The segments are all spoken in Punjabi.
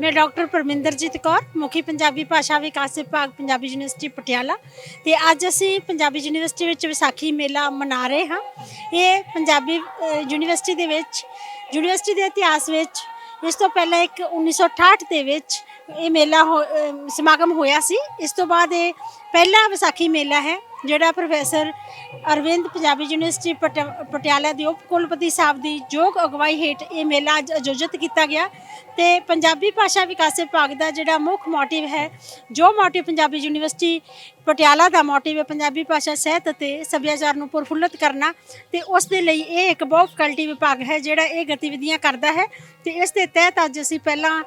ਮੈਂ ਡਾਕਟਰ ਪਰਮਿੰਦਰਜੀਤ ਕੌਰ, ਮੁਖੀ ਪੰਜਾਬੀ ਭਾਸ਼ਾ ਵਿਕਾਸ ਵਿਭਾਗ, ਪੰਜਾਬੀ ਯੂਨੀਵਰਸਿਟੀ ਪਟਿਆਲਾ। ਤੇ ਅੱਜ ਅਸੀਂ ਪੰਜਾਬੀ ਯੂਨੀਵਰਸਿਟੀ ਵਿੱਚ ਵਿਸਾਖੀ ਮੇਲਾ ਮਨਾ ਰਹੇ ਹਾਂ। ਇਹ ਪੰਜਾਬੀ ਯੂਨੀਵਰਸਿਟੀ ਦੇ ਵਿੱਚ, ਯੂਨੀਵਰਸਿਟੀ ਦੇ ਇਤਿਹਾਸ ਵਿੱਚ, ਇਸ ਤੋਂ ਪਹਿਲਾਂ ਇੱਕ 1968 ਦੇ ਵਿੱਚ ਇਹ ਮੇਲਾ ਹੋ- ਅ, ਸਮਾਗਮ ਹੋਇਆ ਸੀ। ਇਸ ਤੋਂ ਬਾਅਦ ਇਹ ਪਹਿਲਾ ਵਿਸਾਖੀ ਮੇਲਾ ਹੈ। ਜਿਹੜਾ ਪ੍ਰੋਫੈਸਰ ਅਰਵਿੰਦ ਪੰਜਾਬੀ ਯੂਨੀਵਰਸਿਟੀ ਪਟ- ਪਟਿਆਲਾ ਦੇ ਉਪ ਕੁਲਪਤੀ ਸਾਹਿਬ ਦੀ ਯੋਗ ਅਗਵਾਈ ਹੇਠ ਇਹ ਮੇਲਾ ਅੱਜ ਆਯੋਜਿਤ ਕੀਤਾ ਗਿਆ ਤੇ ਪੰਜਾਬੀ ਭਾਸ਼ਾ ਵਿਕਾਸ ਵਿਭਾਗ ਦਾ ਜਿਹੜਾ ਮੁੱਖ ਮੋਟਿਵ ਹੈ, ਜੋ ਮੋਟਿਵ ਪੰਜਾਬੀ ਯੂਨੀਵਰਸਿਟੀ ਪਟਿਆਲਾ ਦਾ ਮੋਟਿਵ ਹੈ ਪੰਜਾਬੀ ਭਾਸ਼ਾ ਸਾਹਿਤ ਅਤੇ ਸੱਭਿਆਚਾਰ ਨੂੰ ਪ੍ਰਫੁੱਲਤ ਕਰਨਾ ਤੇ ਉਸ ਦੇ ਲਈ ਇਹ ਇੱਕ ਬਹੁਤ ਫੈਕਲਟੀ ਵਿਭਾਗ ਹੈ ਜਿਹੜਾ ਇਹ ਗਤੀਵਿਧੀਆਂ ਕਰਦਾ ਹੈ ਤੇ ਇਸ ਦੇ ਤਹਿਤ ਅੱਜ ਅਸੀਂ ਪਹਿਲਾਂ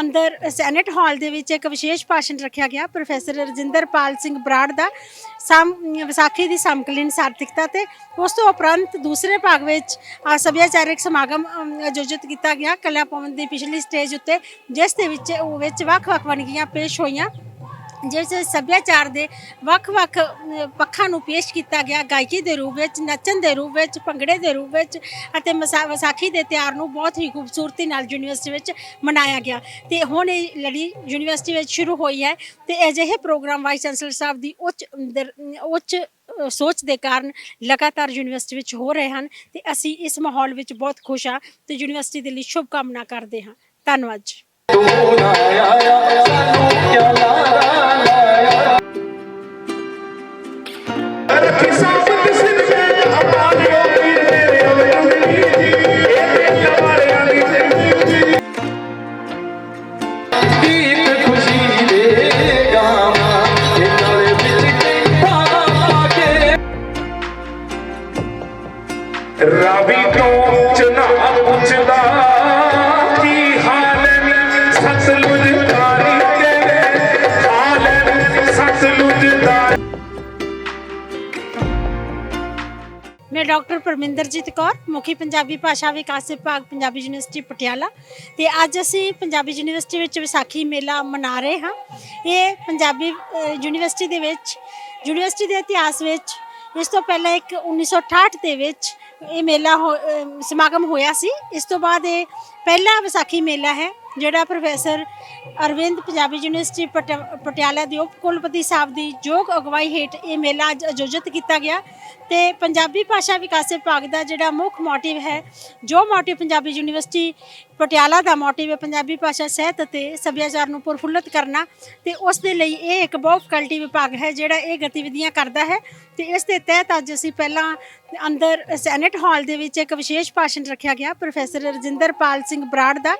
ਅੰਦਰ ਸੈਨੇਟ ਹਾਲ ਦੇ ਵਿੱਚ ਇੱਕ ਵਿਸ਼ੇਸ਼ ਭਾਸ਼ਣ ਰੱਖਿਆ ਗਿਆ ਪ੍ਰੋਫੈਸਰ ਰਜਿੰਦਰਪਾਲ ਸਿੰਘ ਬਰਾੜ ਦਾ, ਸਮ ਵਿਸਾਖੀ ਦੀ ਸਮਕਾਲੀਨ ਸਾਰਥਿਕਤਾ ਤੇ ਉਸ ਤੋਂ ਉਪਰੰਤ ਦੂਸਰੇ ਭਾਗ ਵਿੱਚ ਆ ਸੱਭਿਆਚਾਰਕ ਸਮਾਗਮ ਆਯੋਜਿਤ ਕੀਤਾ ਗਿਆ। ਕਲਾ ਭਵਨ ਦੀ ਪਿਛਲੀ ਸਟੇਜ ਉੱਤੇ, ਜਿਸ ਦੇ ਵਿੱਚ, ਉਹ ਵਿੱਚ ਵੱਖ-ਵੱਖ ਵੰਨਗੀਆਂ ਪੇਸ਼ ਹੋਈਆਂ। ਜਿਸ ਵਿੱਚ ਸੱਭਿਆਚਾਰ ਦੇ ਵੱਖ-ਵੱਖ ਪੱਖਾਂ ਨੂੰ ਪੇਸ਼ ਕੀਤਾ ਗਿਆ, ਗਾਇਕੀ ਦੇ ਰੂਪ ਵਿੱਚ, ਨੱਚਣ ਦੇ ਰੂਪ ਵਿੱਚ, ਭੰਗੜੇ ਦੇ ਰੂਪ ਵਿੱਚ ਅਤੇ ਮਸਾ- ਵਿਸਾਖੀ ਦੇ ਤਿਉਹਾਰ ਨੂੰ ਬਹੁਤ ਹੀ ਖੂਬਸੂਰਤੀ ਨਾਲ ਯੂਨੀਵਰਸਿਟੀ ਵਿੱਚ ਮਨਾਇਆ ਗਿਆ। ਤੇ ਹੁਣ ਇਹ ਲੜੀ ਯੂਨੀਵਰਸਿਟੀ ਵਿੱਚ ਸ਼ੁਰੂ ਹੋਈ ਹੈ ਤੇ ਅਜਿਹੇ ਪ੍ਰੋਗਰਾਮ ਵਾਈਸ ਚਾਂਸਲਰ ਸਾਹਿਬ ਦੀ ਉੱਚ ਦਰ- ਉੱਚ ਸੋਚ ਦੇ ਕਾਰਨ ਲਗਾਤਾਰ ਯੂਨੀਵਰਸਿਟੀ ਵਿੱਚ ਹੋ ਰਹੇ ਹਨ ਤੇ ਅਸੀਂ ਇਸ ਮਾਹੌਲ ਵਿੱਚ ਬਹੁਤ ਖੁਸ਼ ਹਾਂ ਤੇ ਯੂਨੀਵਰਸਿਟੀ ਦੇ ਲਈ ਸ਼ੁਭ ਕਾਮਨਾ ਕਰਦੇ ਹਾਂ। ਧੰਨਵਾਦ ਜੀ। ਰਾਵੀ ਤੋਂ ਚਨਾ ਪੁੱਛਦਾ ਡਾਕਟਰ ਪਰਮਿੰਦਰਜੀਤ ਕੌਰ, ਮੁਖੀ ਪੰਜਾਬੀ ਭਾਸ਼ਾ ਵਿਕਾਸ ਵਿਭਾਗ, ਪੰਜਾਬੀ ਯੂਨੀਵਰਸਿਟੀ ਪਟਿਆਲਾ। ਤੇ ਅੱਜ ਅਸੀਂ ਪੰਜਾਬੀ ਯੂਨੀਵਰਸਿਟੀ ਵਿੱਚ ਵਿਸਾਖੀ ਮੇਲਾ ਮਨਾ ਰਹੇ ਹਾਂ। ਇਹ ਪੰਜਾਬੀ ਯੂਨੀਵਰਸਿਟੀ ਦੇ ਵਿੱਚ, ਯੂਨੀਵਰਸਿਟੀ ਦੇ ਇਤਿਹਾਸ ਵਿੱਚ, ਇਸ ਤੋਂ ਪਹਿਲਾਂ ਇੱਕ 1968 ਦੇ ਵਿੱਚ ਇਹ ਮੇਲਾ ਹੋ- ਸਮਾਗਮ ਹੋਇਆ ਸੀ। ਇਸ ਤੋਂ ਬਾਅਦ ਇਹ ਪਹਿਲਾ ਵਿਸਾਖੀ ਮੇਲਾ ਹੈ। ਜਿਹੜਾ ਪ੍ਰੋਫੈਸਰ ਅਰਵਿੰਦ ਪੰਜਾਬੀ ਯੂਨੀਵਰਸਿਟੀ ਪਟ- ਪਟਿਆਲਾ ਦੇ ਉਪ ਕੁਲਪਤੀ ਸਾਹਿਬ ਦੀ ਯੋਗ ਅਗਵਾਈ ਹੇਠ ਇਹ ਮੇਲਾ ਅੱਜ ਆਯੋਜਿਤ ਕੀਤਾ ਗਿਆ ਤੇ ਪੰਜਾਬੀ ਭਾਸ਼ਾ ਵਿਕਾਸ ਵਿਭਾਗ ਦਾ ਜਿਹੜਾ ਮੁੱਖ ਮੋਟਿਵ ਹੈ, ਜੋ ਮੋਟਿਵ ਪੰਜਾਬੀ ਯੂਨੀਵਰਸਿਟੀ ਪਟਿਆਲਾ ਦਾ ਮੋਟਿਵ ਹੈ ਪੰਜਾਬੀ ਭਾਸ਼ਾ ਸਾਹਿਤ ਅਤੇ ਸੱਭਿਆਚਾਰ ਨੂੰ ਪ੍ਰਫੁੱਲਤ ਕਰਨਾ ਤੇ ਉਸ ਦੇ ਲਈ ਇਹ ਇੱਕ ਬਹੁਤ ਫੈਕਲਟੀ ਵਿਭਾਗ ਹੈ ਜਿਹੜਾ ਇਹ ਗਤੀਵਿਧੀਆਂ ਕਰਦਾ ਹੈ ਤੇ ਇਸ ਦੇ ਤਹਿਤ ਅੱਜ ਅਸੀਂ ਪਹਿਲਾਂ ਅੰਦਰ ਸੈਨੇਟ ਹਾਲ ਦੇ ਵਿੱਚ ਇੱਕ ਵਿਸ਼ੇਸ਼ ਭਾਸ਼ਣ ਰੱਖਿਆ ਗਿਆ ਪ੍ਰੋਫੈਸਰ ਰਜਿੰਦਰਪਾਲ ਸਿੰਘ ਬਰਾੜ ਦਾ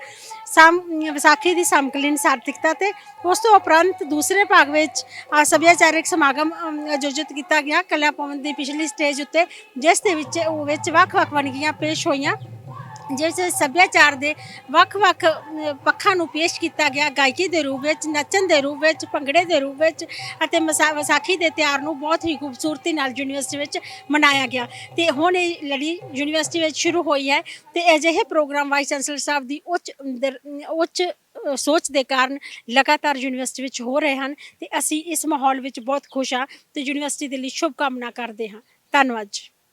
ਸਮ, ਵਿਸਾਖੀ ਦੀ ਸਮਕਾਲੀਨ ਸਾਰਥਿਕਤਾ ਤੇ ਉਸ ਤੋਂ ਉਪਰੰਤ ਦੂਸਰੇ ਭਾਗ ਵਿੱਚ ਆ ਸੱਭਿਆਚਾਰਕ ਸਮਾਗਮ ਆਯੋਜਿਤ ਕੀਤਾ ਗਿਆ। ਕਲਾ ਭਵਨ ਦੀ ਪਿਛਲੀ ਸਟੇਜ ਉੱਤੇ, ਜਿਸ ਦੇ ਵਿੱਚ, ਉਹ ਵਿੱਚ ਵੱਖ-ਵੱਖ ਵੰਨਗੀਆਂ ਪੇਸ਼ ਹੋਈਆਂ। ਜਿਸ ਵਿੱਚ ਸੱਭਿਆਚਾਰ ਦੇ ਵੱਖ-ਵੱਖ ਪੱਖਾਂ ਨੂੰ ਪੇਸ਼ ਕੀਤਾ ਗਿਆ, ਗਾਇਕੀ ਦੇ ਰੂਪ ਵਿੱਚ, ਨੱਚਣ ਦੇ ਰੂਪ ਵਿੱਚ, ਭੰਗੜੇ ਦੇ ਰੂਪ ਵਿੱਚ ਅਤੇ ਮਸਾ- ਵਿਸਾਖੀ ਦੇ ਤਿਉਹਾਰ ਨੂੰ ਬਹੁਤ ਹੀ ਖੂਬਸੂਰਤੀ ਨਾਲ ਯੂਨੀਵਰਸਿਟੀ ਵਿੱਚ ਮਨਾਇਆ ਗਿਆ। ਤੇ ਹੁਣ ਇਹ ਲੜੀ ਯੂਨੀਵਰਸਿਟੀ ਵਿੱਚ ਸ਼ੁਰੂ ਹੋਈ ਹੈ ਤੇ ਅਜਿਹੇ ਪ੍ਰੋਗਰਾਮ ਵਾਈਸ ਚਾਂਸਲਰ ਸਾਹਿਬ ਦੀ ਉੱਚ ਦਰ- ਉੱਚ ਸੋਚ ਦੇ ਕਾਰਨ ਲਗਾਤਾਰ ਯੂਨੀਵਰਸਿਟੀ ਵਿੱਚ ਹੋ ਰਹੇ ਹਨ ਤੇ ਅਸੀਂ ਇਸ ਮਾਹੌਲ ਵਿੱਚ ਬਹੁਤ ਖੁਸ਼ ਹਾਂ ਤੇ ਯੂਨੀਵਰਸਿਟੀ ਦੇ ਲਈ ਸ਼ੁਭ ਕਾਮਨਾ ਕਰਦੇ ਹਾਂ। ਧੰਨਵਾਦ ਜੀ।